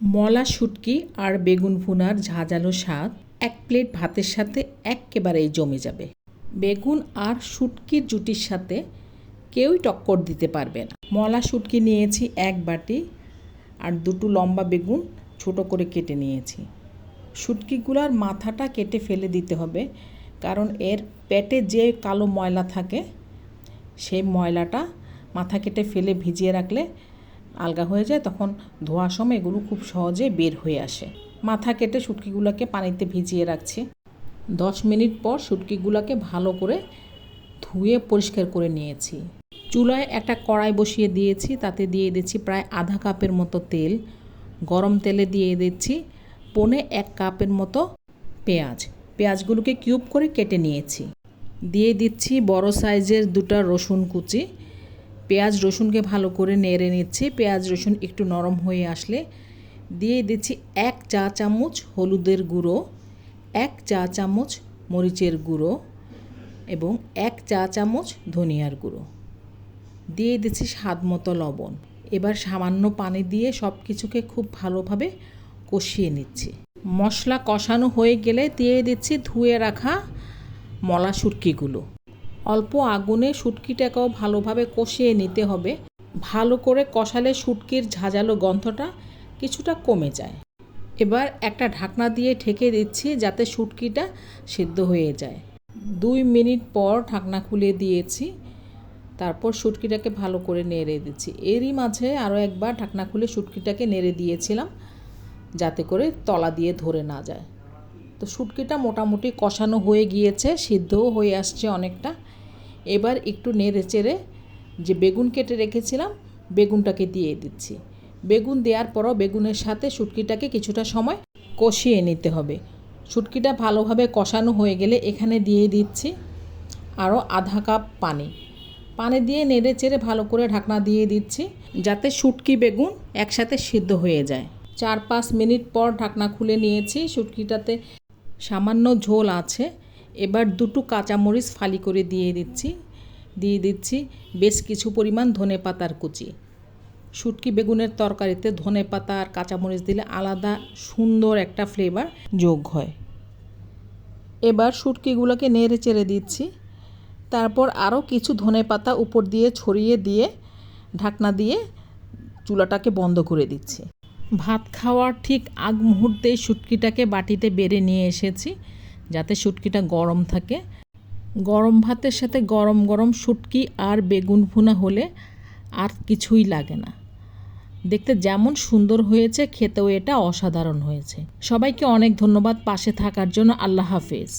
মলা শুটকি আর বেগুন ভুনার ঝাঁঝালো স্বাদ, এক প্লেট ভাতের সাথে এক্কেবারেই জমে যাবে। বেগুন আর শুটকির জুটির সাথে কেউই টক্কর দিতে পারবে না। মলা শুটকি নিয়েছি এক বাটি আর দুটো লম্বা বেগুন ছোট করে কেটে নিয়েছি। শুটকিগুলার মাথাটা কেটে ফেলে দিতে হবে, কারণ এর পেটে যে কালো ময়লা থাকে, সেই ময়লাটা মাথা কেটে ফেলে ভিজিয়ে রাখলে আলগা হয়ে যায়, তখন ধোয়ার সময় এগুলো খুব সহজে বের হয়ে আসে। মাথা কেটে শুটকিগুলোকে পানিতে ভিজিয়ে রাখছি। দশ মিনিট পর শুটকিগুলোকে ভালো করে ধুয়ে পরিষ্কার করে নিয়েছি। চুলায় একটা কড়াই বসিয়ে দিয়েছি, তাতে দিয়ে দিচ্ছি প্রায় আধা কাপের মতো তেল, গরম তেলে দিয়ে দিচ্ছি পনে এক কাপের মতো পেঁয়াজ। পেঁয়াজগুলোকে কিউব করে কেটে নিয়েছি। দিয়ে দিচ্ছি বড় সাইজের দুটা রসুন কুচি। পেঁয়াজ রসুনকে ভালো করে নেড়ে নিচ্ছি। পেঁয়াজ রসুন একটু নরম হয়ে আসলে দিয়ে দিচ্ছি এক চা চামচ হলুদের গুঁড়ো, এক চা চামচ মরিচের গুঁড়ো এবং এক চা চামচ ধনিয়ার গুঁড়ো। দিয়ে দিচ্ছি স্বাদ মতো লবণ। এবার সামান্য পানি দিয়ে সব কিছুকে খুব ভালোভাবে কষিয়ে নিচ্ছি। মশলা কষানো হয়ে গেলে দিয়ে দিচ্ছি ধুয়ে রাখা মলা শুটকিগুলো অল্প আগুনে শুটকিটাকেও ভালোভাবে কষিয়ে নিতে হবে। ভালো করে কষালে শুটকির ঝাঁঝালো গন্ধটা কিছুটা কমে যায়। এবার একটা ঢাকনা দিয়ে ঢেকে দিচ্ছি যাতে শুটকিটা সিদ্ধ হয়ে যায়। দুই মিনিট পর ঢাকনা খুলে দিয়েছি। তারপর শুটকিটাকে ভালো করে নেড়ে দিচ্ছি। এরই মাঝে আরও একবার ঢাকনা খুলে শুটকিটাকে নেড়ে দিয়েছিলাম যাতে করে তলা দিয়ে ধরে না যায়। তো শুটকিটা মোটামুটি কষানো হয়ে গিয়েছে, সিদ্ধও হয়ে আসছে অনেকটা। এবার একটু নেড়ে চেড়ে যে বেগুন কেটে রেখেছিলাম, বেগুনটাকে দিয়ে দিচ্ছি। বেগুন দেওয়ার পরও বেগুনের সাথে শুটকিটাকে কিছুটা সময় কষিয়ে নিতে হবে। শুটকিটা ভালোভাবে কষানো হয়ে গেলে এখানে দিয়ে দিচ্ছি আরও আধা কাপ পানি। পানি দিয়ে নেড়ে চেড়ে ভালো করে ঢাকনা দিয়ে দিচ্ছি যাতে শুটকি বেগুন একসাথে সিদ্ধ হয়ে যায়। চার পাঁচ মিনিট পর ঢাকনা খুলে নিয়েছি, শুটকিটাতে সামান্য ঝোল আছে। এবার দুটো কাঁচামরিচ ফালি করে দিয়ে দিচ্ছি দিয়ে দিচ্ছি বেশ কিছু পরিমাণ ধনে পাতার কুচি। শুটকি বেগুনের তরকারিতে ধনে পাতা আর কাঁচামরিচ দিলে আলাদা সুন্দর একটা ফ্লেভার যোগ হয়। এবার শুটকিগুলোকে নেড়ে চেড়ে দিচ্ছি। তারপর আরও কিছু ধনে পাতা উপর দিয়ে ছড়িয়ে দিয়ে ঢাকনা দিয়ে চুলাটাকে বন্ধ করে দিচ্ছি। ভাত খাওয়ার ঠিক আগ মুহূর্তে শুটকিটাকে বাটিতে বেড়ে নিয়ে এসেছি। যাতে শুটকিটা গরম থাকে। গরম ভাতের সাথে গরম গরম শুটকি আর বেগুন ভুনা হলে আর কিছুই লাগে না। দেখতে যেমন সুন্দর হয়েছে, খেতেও এটা অসাধারণ হয়েছে। সবাইকে অনেক ধন্যবাদ পাশে থাকার জন্য। আল্লাহ হাফেজ।